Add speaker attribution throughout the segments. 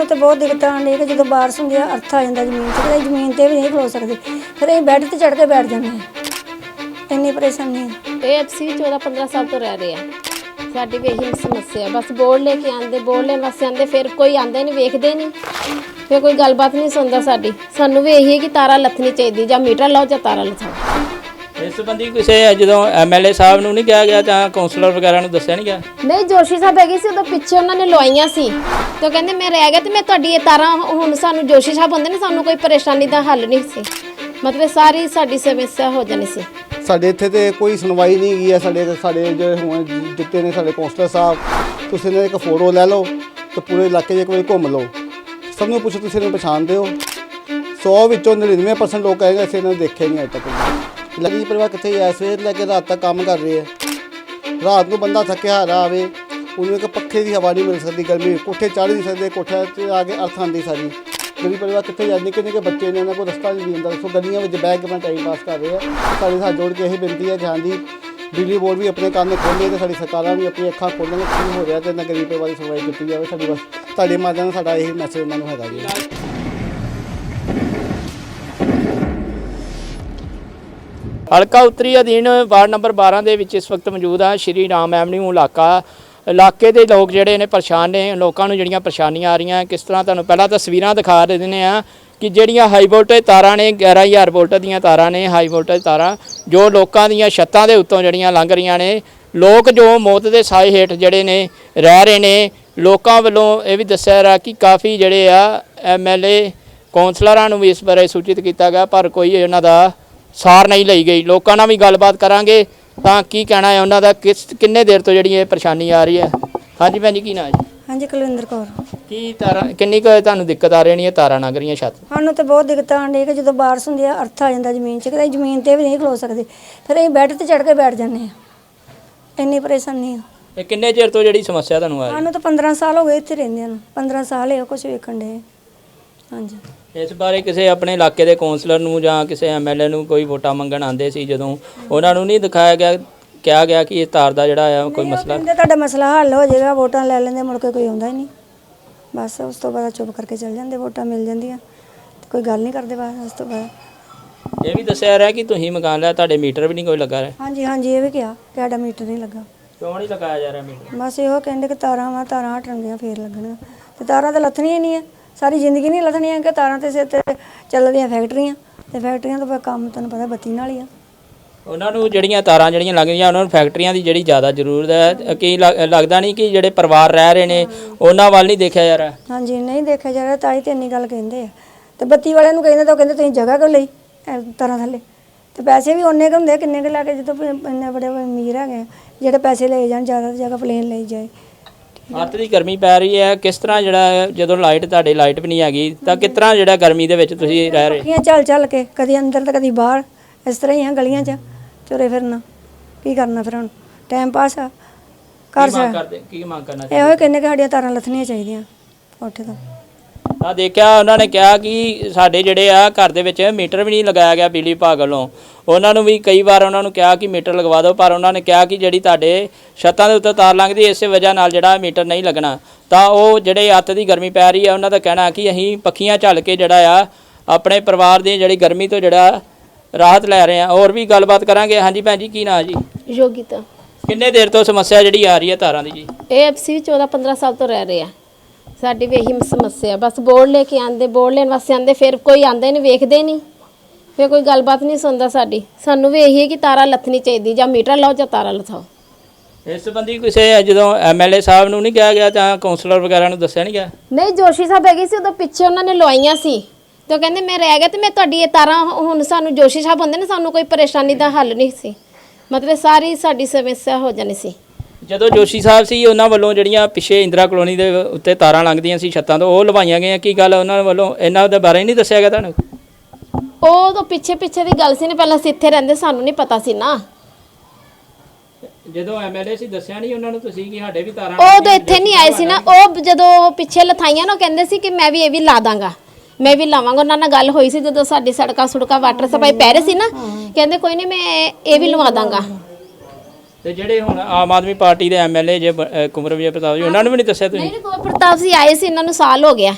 Speaker 1: ਸਾਨੂੰ ਤੇ ਬਹੁਤ ਦਿੱਕਤ ਆਉਂਦੀ ਕਿ ਜਦੋਂ ਬਾਰਿਸ਼ ਹੁੰਦੀ ਆ, ਅਰਥ ਆ ਜਾਂਦਾ ਜ਼ਮੀਨ 'ਚ ਤੇ ਜ਼ਮੀਨ ਤੇ ਵੀ ਨਹੀਂ ਖਲੋ ਸਕਦੇ। ਫਿਰ ਅਸੀਂ ਬੈੱਡ ਤੇ ਚੜ੍ਹ ਕੇ ਬੈਠ ਜਾਂਦੇ ਹਾਂ ਇੰਨੀ ਪਰੇਸ਼ਾਨੀ ਹੈ
Speaker 2: ਇਹ ਅਸੀਂ 14 15 ਸਾਲ ਤੋਂ ਰਹਿ ਰਹੇ। ਆ ਸਾਡੀ ਵੀ ਇਹੀ ਸਮੱਸਿਆ, ਬਸ ਬੋਰਡ ਲੈ ਕੇ ਆਂਦੇ ਬੋਰਡ ਲੈਣ ਵਾਸਤੇ ਆਂਦੇ ਫਿਰ ਕੋਈ ਆਂਦੇ ਨਹੀਂ, ਵੇਖਦੇ ਨਹੀਂ। ਫਿਰ ਕੋਈ ਗੱਲਬਾਤ ਨਹੀਂ ਸੁਣਦਾ ਸਾਡੀ। ਸਾਨੂੰ ਵੀ ਇਹੀ ਹੈ ਕਿ ਤਾਰਾ ਲੱਥਣੀ ਚਾਹੀਦੀ, ਜਾਂ ਮੀਟਰ ਲਾਓ ਜਾਂ ਤਾਰਾ ਲਥਾਓ।
Speaker 3: ਇਸ ਸੰਬੰਧੀ ਕਿਸੇ ਜਦੋਂ ਐਮਐਲਏ ਸਾਹਿਬ ਨੂੰ ਨਹੀਂ ਕਿਹਾ ਗਿਆ ਜਾਂ ਕਾਉਂਸਲਰ ਵਗੈਰਾ ਨੂੰ ਦੱਸਿਆ ਨਹੀਂ ਗਿਆ?
Speaker 2: ਨਹੀਂ ਜੋਸ਼ੀ ਸਾਹਿਬ ਹੈਗੇ ਸੀ ਉਦੋਂ ਪਿੱਛੇ ਉਹਨਾਂ ਨੇ ਲਵਾਈਆਂ ਸੀ। ਤੇ ਉਹ ਕਹਿੰਦੇ ਮੈਂ ਰਹਿ ਗਿਆ ਤੇ ਮੈਂ ਤੁਹਾਡੀ ਇਹ ਤਾਰਾਂ ਹੁਣ ਸਾਨੂੰ ਜੋਸ਼ੀ ਸਾਹਿਬ ਹੁੰਦੇ ਨੇ ਸਾਨੂੰ ਕੋਈ ਪਰੇਸ਼ਾਨੀ ਦਾ ਹੱਲ ਨਹੀਂ ਸੀ। ਮਤਲਬ ਸਾਰੀ ਸਾਡੀ ਸਮੱਸਿਆ ਹੋ ਜਾਣੀ ਸੀ।
Speaker 4: ਸਾਡੇ ਇੱਥੇ ਤੇ ਕੋਈ ਸੁਣਵਾਈ ਨਹੀਂ ਗਈ ਹੈ ਸਾਡੇ ਸਾਡੇ ਜਿਹੜੇ ਹੁਣ ਜਿੱਤੇ ਨੇ ਸਾਡੇ ਕੌਂਸਲਰ ਸਾਹਿਬ ਤੁਸੀਂ ਨੇ ਇੱਕ ਫੋਟੋ ਲੈ ਲਓ ਤੇ ਪੂਰੇ ਇਲਾਕੇ 'ਚ ਇੱਕ ਵਾਰੀ ਘੁੰਮ ਲਓ। ਸਭ ਨੂੰ ਪੁੱਛੋ ਤੁਸੀਂ ਇਹਨੂੰ ਪਛਾਣਦੇ ਹੋ। 100 ਵਿੱਚੋਂ 99% ਲੋਕ ਕਹੇਗਾ ਅਸੀਂ ਇਹਨਾਂ ਨੂੰ ਦੇਖਿਆ ਨਹੀਂ ਅਜੇ ਤੱਕ। ਲੱਗੀ ਪਰਿਵਾਰ ਕਿੱਥੇ ਹੈ ਸਵੇਰ ਲੈ ਕੇ ਰਾਤ ਤੱਕ ਕੰਮ ਕਰ ਰਹੇ ਆ। ਰਾਤ ਨੂੰ ਬੰਦਾ ਥੱਕਿਆ ਹਾਰਾ ਆਵੇ, ਉਹਨੂੰ ਇੱਕ ਪੱਖੇ ਦੀ ਹਵਾ ਨਹੀਂ ਮਿਲ ਸਕਦੀ ਗਰਮੀ ਕੋਠੇ ਚੜ੍ਹ ਨਹੀਂ ਸਕਦੇ, ਕੋਠਿਆਂ 'ਤੇ ਆ ਕੇ ਅਰਥ ਆਉਂਦੀ ਸਾਰੀ। ਗਰੀਬ ਪਰਿਵਾਰ ਕਿੱਥੇ ਜਾਂਦੇ, ਨਿੱਕੇ ਨਿੱਕੇ ਬੱਚੇ ਨੇ ਉਹਨਾਂ ਕੋਲ ਰਸਤਾ ਨਹੀਂ ਜਾਂਦਾ ਸੋ ਗਲੀਆਂ ਵਿੱਚ ਬੈਠ ਕੇ ਆਪਣਾ ਟਾਈਮ ਪਾਸ ਕਰ ਰਹੇ ਆ। ਸਾਡੇ ਹੱਥ ਜੋੜ ਕੇ ਇਹ ਬੇਨਤੀ ਹੈ ਕਿ ਹਾਂਜੀ ਬਿਜਲੀ ਬੋਰਡ ਵੀ ਆਪਣੇ ਕੰਨ ਖੋਲ੍ਹੇ ਤੇ ਸਾਡੀ ਸਰਕਾਰਾਂ ਵੀ ਆਪਣੀ ਅੱਖਾਂ ਖੋਲ੍ਹਣ, ਕੀ ਹੋ ਰਿਹਾ ਤੇ ਨਾ ਗਰੀਬ ਪਰਿਵਾਰ ਦੀ ਸੁਣਵਾਈ ਕੀਤੀ ਜਾਵੇ। ਸਾਡੀ ਬਸ, ਤੁਹਾਡੇ ਮਾਧਿਅਮ ਨਾਲ ਸਾਡਾ ਇਹ ਮੈਸੇਜ ਉਹਨਾਂ ਨੂੰ ਹੈਗਾ ਜੀ।
Speaker 3: ਹਲਕਾ ਉੱਤਰੀ ਅਧੀਨ ਵਾਰਡ ਨੰਬਰ 12 ਦੇ ਵਿੱਚ ਇਸ ਵਕਤ ਮੌਜੂਦ ਆ। ਸ਼੍ਰੀ ਰਾਮ ਐਵਨਿਊ ਇਲਾਕਾ, ਇਲਾਕੇ ਦੇ ਲੋਕ ਜਿਹੜੇ ਨੇ ਪਰੇਸ਼ਾਨ ਨੇ, ਲੋਕਾਂ ਨੂੰ ਜਿਹੜੀਆਂ ਪਰੇਸ਼ਾਨੀਆਂ ਆ ਰਹੀਆਂ, ਕਿਸ ਤਰ੍ਹਾਂ ਤੁਹਾਨੂੰ ਪਹਿਲਾਂ ਤਸਵੀਰਾਂ ਦਿਖਾ ਦੇ ਦਿੰਦੇ ਆ ਕਿ ਜਿਹੜੀਆਂ ਹਾਈ ਵੋਲਟੇਜ ਤਾਰਾਂ ਨੇ 11000 ਵੋਲਟ ਦੀਆਂ ਤਾਰਾਂ ਨੇ ਹਾਈ ਵੋਲਟੇਜ ਤਾਰਾਂ, ਜੋ ਲੋਕਾਂ ਦੀਆਂ ਛੱਤਾਂ ਦੇ ਉੱਤੋਂ ਜਿਹੜੀਆਂ ਲੰਘ ਰਹੀਆਂ ਨੇ, ਲੋਕ ਜੋ ਮੌਤ ਦੇ ਸਾਏ ਹੇਠ ਜਿਹੜੇ ਨੇ, ਰਹਿ ਰਹੇ ਨੇ, ਲੋਕਾਂ ਵੱਲੋਂ ਇਹ ਵੀ ਦੱਸਿਆ ਜਾ ਰਿਹਾ ਕਿ ਕਾਫੀ ਜਿਹੜੇ ਆ ਐਮਐਲਏ ਕੌਂਸਲਰਾਂ ਨੂੰ ਵੀ ਇਸ ਬਾਰੇ ਸੂਚਿਤ ਕੀਤਾ ਗਿਆ, ਪਰ ਕੋਈ ਇਹਨਾਂ ਦਾ ਸਾਰ ਨਹੀਂ ਲਈ ਗਈ। ਲੋਕਾਂ ਨਾਲ ਵੀ ਗੱਲਬਾਤ ਕਰਾਂਗੇ ਤਾਂ ਕੀ ਕਹਿਣਾ ਹੈ ਉਹਨਾਂ ਦਾ? ਕਿਸ ਕਿੰਨੇ ਦੇਰ ਤੋਂ ਜਿਹੜੀ ਇਹ ਪਰੇਸ਼ਾਨੀ ਆ ਰਹੀ ਹੈ? ਹਾਂਜੀ ਭੈਣ ਜੀ ਕੀ ਨਾਂ ਹੈ ਜੀ?
Speaker 1: ਹਾਂਜੀ ਕੁਲਵਿੰਦਰ ਕੌਰ।
Speaker 3: ਕੀ ਤਾਰਾਂ ਕਿੰਨੀ ਕੁ ਤੁਹਾਨੂੰ ਦਿੱਕਤ ਆ ਰਹੀ ਹੈ ਤਾਰਾਂ ਲੰਘ ਰਹੀਆਂ ਛੱਤ?
Speaker 1: ਸਾਨੂੰ ਤੇ ਬਹੁਤ ਦਿੱਕਤ ਆਉਂਦੀ ਹੈ ਕਿ ਜਦੋਂ ਬਾਰਿਸ਼ ਹੁੰਦੀ ਆ ਅਰਥ ਆ ਜਾਂਦਾ ਜ਼ਮੀਨ 'ਚ ਤੇ ਜ਼ਮੀਨ ਤੇ ਵੀ ਨਹੀਂ ਖਲੋ ਸਕਦੇ। ਫਿਰ ਅਸੀਂ ਬੈੱਡ ਤੇ ਚੜ੍ਹ ਕੇ ਬੈਠ ਜਾਂਦੇ ਹਾਂ। ਇੰਨੀ ਪਰੇਸ਼ਾਨੀ ਹੈ
Speaker 3: ਇਹ ਕਿੰਨੇ ਚਿਰ ਤੋਂ ਜਿਹੜੀ ਸਮੱਸਿਆ ਤੁਹਾਨੂੰ ਆ ਰਹੀ
Speaker 1: ਸਾਨੂੰ ਤਾਂ 15 ਸਾਲ ਹੋ ਗਏ ਇੱਥੇ ਰਹਿੰਦਿਆਂ ਨੂੰ। 15 ਸਾਲ ਇਹ ਕੁਝ ਵੇਖਣ ਦੇ ਹਾਂਜੀ।
Speaker 3: ਹੈ ਇਸ ਬਾਰੇ ਕਿਸੇ ਆਪਣੇ ਇਲਾਕੇ ਦੇ ਕੌਂਸਲਰ ਨੂੰ ਜਾਂ ਕਿਸੇ ਐਮਐਲਏ ਨੂੰ ਕੋਈ ਵੋਟਾਂ ਮੰਗਣ ਆਉਂਦੇ ਸੀ ਜਦੋਂ ਉਹਨਾਂ ਨੂੰ ਨਹੀਂ ਦਿਖਾਇਆ ਗਿਆ ਕਿਹਾ ਗਿਆ ਕਿ ਇਹ ਤਾਰ ਦਾ ਜਿਹੜਾ ਆ ਕੋਈ ਮਸਲਾ?
Speaker 1: ਕਹਿੰਦੇ ਤੁਹਾਡਾ ਮਸਲਾ ਹੱਲ ਹੋ ਜਾਏਗਾ ਵੋਟਾਂ ਲੈ ਲੈਂਦੇ ਮੁੜ ਕੇ ਕੋਈ ਆਉਂਦਾ ਹੀ ਨਹੀਂ। ਬਸ ਉਸ ਤੋਂ ਬਾਅਦ ਚੁੱਪ ਕਰਕੇ ਚੱਲ ਜਾਂਦੇ ਵੋਟਾਂ ਮਿਲ ਜਾਂਦੀਆਂ। ਤੇ ਕੋਈ ਗੱਲ ਨਹੀਂ ਕਰਦੇ ਬਾਅਦ ਉਸ ਤੋਂ ਬਾਅਦ।
Speaker 3: ਇਹ ਵੀ ਦੱਸਿਆ ਰਿਹਾ ਕਿ ਤੁਸੀਂ ਮਕਾਨ ਲਿਆ ਤੁਹਾਡੇ ਮੀਟਰ ਵੀ ਨਹੀਂ ਕੋਈ ਲੱਗਾ ਰਿਹਾ?
Speaker 1: ਹਾਂਜੀ ਹਾਂਜੀ ਇਹ ਵੀ ਕਿਹਾ ਕਿ ਸਾਡਾ ਮੀਟਰ ਨਹੀਂ ਲੱਗਾ।
Speaker 3: ਕਿਉਂ ਨਹੀਂ ਲਗਾਇਆ ਜਾ ਰਿਹਾ ਮੀਟਰ?
Speaker 1: ਬਸ ਇਹੋ ਕਹਿੰਦੇ ਕਿ ਤਾਰਾਂ ਵਾ ਤਾਰਾਂ ਹਟਣਗੀਆਂ ਫੇਰ ਲੱਗਣਗੀਆਂ। ਤੇ ਤਾਰਾਂ ਤਾਂ ਲੱਥਣੀਆਂ ਹੀ ਨਹੀਂ ਆ। ਸਾਰੀ ਜ਼ਿੰਦਗੀ ਨਹੀਂ ਲੱਥਣੀਆਂ ਕਿ ਤਾਰਾਂ ਤੇ ਸਿਰ ਤੇ ਚੱਲਦੀਆਂ ਫੈਕਟਰੀਆਂ ਤੇ ਫੈਕਟਰੀਆਂ ਤੋਂ ਫਿਰ ਕੰਮ ਤੁਹਾਨੂੰ ਪਤਾ ਬੱਤੀ ਨਾਲ ਹੀ ਆ।
Speaker 3: ਉਹਨਾਂ ਨੂੰ ਜਿਹੜੀਆਂ ਤਾਰਾਂ ਜਿਹੜੀਆਂ ਲੱਗਦੀਆਂ ਉਹਨਾਂ ਨੂੰ ਫੈਕਟਰੀਆਂ ਦੀ ਜਿਹੜੀ ਜ਼ਿਆਦਾ ਜ਼ਰੂਰਤ ਹੈ ਕੀ ਲੱਗ- ਲੱਗਦਾ ਨਹੀਂ ਕਿ ਜਿਹੜੇ ਪਰਿਵਾਰ ਰਹਿ ਰਹੇ ਨੇ ਉਹਨਾਂ ਵੱਲ ਨਹੀਂ ਦੇਖਿਆ ਜਾ ਰਿਹਾ।
Speaker 1: ਹਾਂਜੀ ਨਹੀਂ ਦੇਖਿਆ ਜਾ ਰਿਹਾ ਤਾਂ ਹੀ ਤੇ ਇੰਨੀ ਗੱਲ ਕਹਿੰਦੇ ਆ। ਤੇ ਬੱਤੀ ਵਾਲਿਆਂ ਨੂੰ ਕਹਿੰਦੇ ਤਾਂ ਉਹ ਕਹਿੰਦੇ ਤੁਸੀਂ ਜਗ੍ਹਾ ਕਿਉਂ ਲਈ ਐ ਤਾਰਾਂ ਥੱਲੇ? ਤੇ ਪੈਸੇ ਵੀ ਉਹਨੇ ਕੁ ਹੁੰਦੇ ਆ, ਕਿੰਨੇ ਕੁ ਲਾ ਕੇ ਜਦੋਂ ਇੰਨੇ ਬੜੇ ਬੜੇ ਅਮੀਰ ਹੈਗੇ ਆ, ਜਿਹੜੇ ਪੈਸੇ ਲਏ ਜਾਣ ਜ਼ਿਆਦਾ ਤੋਂ ਜ਼ਿਆਦਾ ਪਲੇਨ ਲਈ ਜਾਏ।
Speaker 3: ਦੀ ਗਰਮੀ ਪੈ ਰਹੀ ਹੈ ਕਿਸ ਤਰ੍ਹਾਂ ਜਿਹੜਾ ਜਦੋਂ ਲਾਈਟ ਤੁਹਾਡੇ ਲਾਈਟ ਵੀ ਨਹੀਂ ਹੈਗੀ ਤਾਂ ਕਿਸ ਤਰ੍ਹਾਂ ਜਿਹੜਾ ਗਰਮੀ ਦੇ ਵਿੱਚ ਤੁਸੀਂ ਰਹਿ ਰਹੇ?
Speaker 1: ਪੱਖੀਆਂ ਚੱਲ ਚੱਲ ਕੇ ਕਦੀ ਅੰਦਰ ਤੇ ਕਦੀ ਬਾਹਰ ਇਸ ਤਰ੍ਹਾਂ ਹੀ ਆ ਗਲੀਆਂ 'ਚ ਤੁਰੇ ਫਿਰਨਾ। ਕੀ ਕਰਨਾ ਫਿਰ ਹੁਣ? ਟਾਈਮ ਪਾਸ ਆ। ਕਰ
Speaker 3: ਕੀ ਮੰਗ
Speaker 1: ਸਕ
Speaker 3: ਕਰਦੇ? ਕੀ ਮੰਗ ਕਰਨਾ
Speaker 1: ਇਹੋ ਹੀ ਕਹਿੰਦੇ ਕਿ ਸਾਡੀਆਂ ਤਾਰਾਂ ਲੱਥਣੀਆਂ ਚਾਹੀਦੀਆਂ ਕੋਠੇ ਤੋਂ।
Speaker 3: ਤਾਂ ਦੇਖਿਆ ਉਹਨਾਂ ਨੇ ਕਿਹਾ ਕਿ ਸਾਡੇ ਜਿਹੜੇ ਆ ਘਰ ਦੇ ਵਿੱਚ ਮੀਟਰ ਵੀ ਨਹੀਂ ਲਗਾਇਆ ਗਿਆ ਬਿਜਲੀ ਵਿਭਾਗ ਵੱਲੋਂ। ਉਹਨਾਂ ਨੂੰ ਵੀ ਕਈ ਵਾਰ ਉਹਨਾਂ ਨੂੰ ਕਿਹਾ ਕਿ ਮੀਟਰ ਲਗਵਾ ਦਿਓ ਪਰ ਉਹਨਾਂ ਨੇ ਕਿਹਾ ਕਿ ਜਿਹੜੀ ਤੁਹਾਡੇ ਛੱਤਾਂ ਦੇ ਉੱਤੇ ਤਾਰ ਲੰਘਦੀ ਇਸੇ ਵਜ੍ਹਾ ਨਾਲ ਜਿਹੜਾ ਮੀਟਰ ਨਹੀਂ ਲੱਗਣਾ। ਤਾਂ ਉਹ ਜਿਹੜੇ ਅੱਤ ਦੀ ਗਰਮੀ ਪੈ ਰਹੀ ਹੈ ਉਹਨਾਂ ਦਾ ਕਹਿਣਾ ਕਿ ਅਸੀਂ ਪੱਖੀਆਂ ਝੱਲ ਕੇ ਜਿਹੜਾ ਆ ਆਪਣੇ ਪਰਿਵਾਰ ਦੀ ਜਿਹੜੀ ਗਰਮੀ ਤੋਂ ਜਿਹੜਾ ਰਾਹਤ ਲੈ ਰਹੇ ਆ ਹੋਰ ਵੀ ਗੱਲਬਾਤ ਕਰਾਂਗੇ। ਹਾਂਜੀ ਭੈਣ ਜੀ ਕੀ ਨਾਂ ਜੀ?
Speaker 2: ਯੋਗਿਤਾ।
Speaker 3: ਕਿੰਨੇ ਦੇਰ ਤੋਂ ਸਮੱਸਿਆ ਜਿਹੜੀ ਆ ਰਹੀ ਹੈ ਤਾਰਾਂ ਦੀ ਜੀ?
Speaker 2: ਇਹ ਅਸੀਂ 14 15 ਸਾਲ ਤੋਂ ਰਹਿ ਰਹੇ ਆ। ਸਾਡੀ ਵੀ ਇਹੀ ਸਮੱਸਿਆ ਬਸ ਬੋਰਡ ਲੈ ਕੇ ਆਂਦੇ ਬੋਰਡ ਲੈਣ ਵਾਸਤੇ ਆਂਦੇ ਫਿਰ ਕੋਈ ਆਂਦੇ ਨਹੀਂ ਵੇਖਦੇ ਨਹੀਂ ਫਿਰ ਕੋਈ ਗੱਲਬਾਤ ਨਹੀਂ ਸੁਣਦਾ ਸਾਡੀ। ਸਾਨੂੰ ਵੀ ਇਹੀ ਹੈ ਕਿ ਤਾਰਾ ਲੱਥਣੀ ਚਾਹੀਦੀ ਜਾਂ ਮੀਟਰ ਲਾਓ ਜਾਂ ਤਾਰਾ ਲਥਾਓ।
Speaker 3: ਇਸ ਸੰਬੰਧੀ ਕਿਸੇ ਜਦੋਂ ਐਮਐਲਏ ਸਾਹਿਬ ਨੂੰ ਨਹੀਂ ਕਿਹਾ ਗਿਆ ਜਾਂ ਕਾਉਂਸਲਰ ਵਗੈਰਾ ਨੂੰ ਦੱਸਿਆ ਨਹੀਂ ਗਿਆ?
Speaker 2: ਨਹੀਂ ਜੋਸ਼ੀ ਸਾਹਿਬ ਹੈਗੇ ਸੀ ਉਦੋਂ ਪਿੱਛੇ ਉਹਨਾਂ ਨੇ ਲਵਾਈਆਂ ਸੀ। ਤੇ ਉਹ ਕਹਿੰਦੇ ਮੈਂ ਰਹਿ ਗਿਆ ਤੇ ਮੈਂ ਤੁਹਾਡੀ ਇਹ ਤਾਰਾਂ ਹੁਣ ਸਾਨੂੰ ਜੋਸ਼ੀ ਸਾਹਿਬ ਹੁੰਦੇ ਨੇ ਸਾਨੂੰ ਕੋਈ ਪਰੇਸ਼ਾਨੀ ਦਾ ਹੱਲ ਨਹੀਂ ਸੀ। ਮਤਲਬ ਸਾਰੀ ਸਾਡੀ ਸਮੱਸਿਆ ਹੋ ਜਾਣੀ ਸੀ।
Speaker 3: ਜਦੋਂ ਜੋਸ਼ੀ ਸਾਹਿਬ ਸੀ ਉਹਨਾਂ ਵੱਲੋਂ ਜਿਹੜੀਆਂ ਪਿੱਛੇ ਇੰਦਰਾ ਕਲੋਨੀ ਦੇ ਉੱਤੇ ਤਾਰਾਂ ਲੰਘਦੀਆਂ ਸੀ ਛੱਤਾਂ ਤੋਂ ਉਹ ਲਵਾਈਆਂ ਗਈਆਂ ਕੀ ਗੱਲ ਉਹਨਾਂ ਵੱਲੋਂ? ਇਹਨਾਂ ਦੇ ਬਾਰੇ ਨਹੀਂ ਦੱਸਿਆ ਗਿਆ ਤੁਹਾਨੂੰ?
Speaker 2: ਉਹ ਤਾਂ ਪਿੱਛੇ ਪਿੱਛੇ ਦੀ ਗੱਲ ਸੀ ਨੇ ਪਹਿਲਾਂ ਅਸੀਂ ਇੱਥੇ ਰਹਿੰਦੇ ਸਾਨੂੰ ਨਹੀਂ ਪਤਾ ਸੀ ਨਾ।
Speaker 3: ਜਦੋਂ ਐਮਐਲਏ ਸੀ ਦੱਸਿਆ ਨਹੀਂ ਉਹਨਾਂ ਨੂੰ ਤੁਸੀਂ ਕਿ ਸਾਡੇ ਵੀ ਤਾਰਾਂ
Speaker 2: ਉਹ ਤਾਂ ਇੱਥੇ ਨਹੀਂ ਆਏ ਸੀ ਨਾ ਉਹ ਜਦੋਂ ਪਿੱਛੇ ਲਥਾਈਆਂ ਨਾ ਉਹ ਕਹਿੰਦੇ ਸੀ ਕਿ ਮੈਂ ਵੀ ਇਹ ਵੀ ਲਾ ਦਾਂਗਾ। ਮੈਂ ਵੀ ਲਾਵਾਂਗਾ ਉਹਨਾਂ ਨਾਲ ਗੱਲ ਹੋਈ ਸੀ ਜਦੋਂ ਸਾਡੀ ਸੜਕਾਂ ਸੁੜਕਾਂ ਵਾਟਰ ਸਪਲਾਈ ਪੈ ਰਹੇ ਸੀ ਨਾ ਕਹਿੰਦੇ ਕੋਈ ਨਹੀਂ ਮੈਂ ਇਹ ਵੀ ਲਵਾ ਦਾਂਗਾ।
Speaker 3: ਤੇ ਜਿਹੜੇ ਹੁਣ ਆਮ ਆਦਮੀ ਪਾਰਟੀ ਦੇ ਐਮਐਲਏ ਜੇ ਬ- ਅਹ ਕੁੰਵਰ ਵਿਜੇ ਪ੍ਰਤਾਪ ਜੀ, ਉਹਨਾਂ ਨੂੰ ਵੀ ਨਹੀਂ ਦੱਸਿਆ ਤੁਸੀਂ?
Speaker 2: ਨਹੀਂ ਕੋ ਪ੍ਰਤਾਪ ਸੀ ਆਏ ਸੀ, ਇਹਨਾਂ ਨੂੰ ਸਾਲ ਹੋ ਗਿਆ।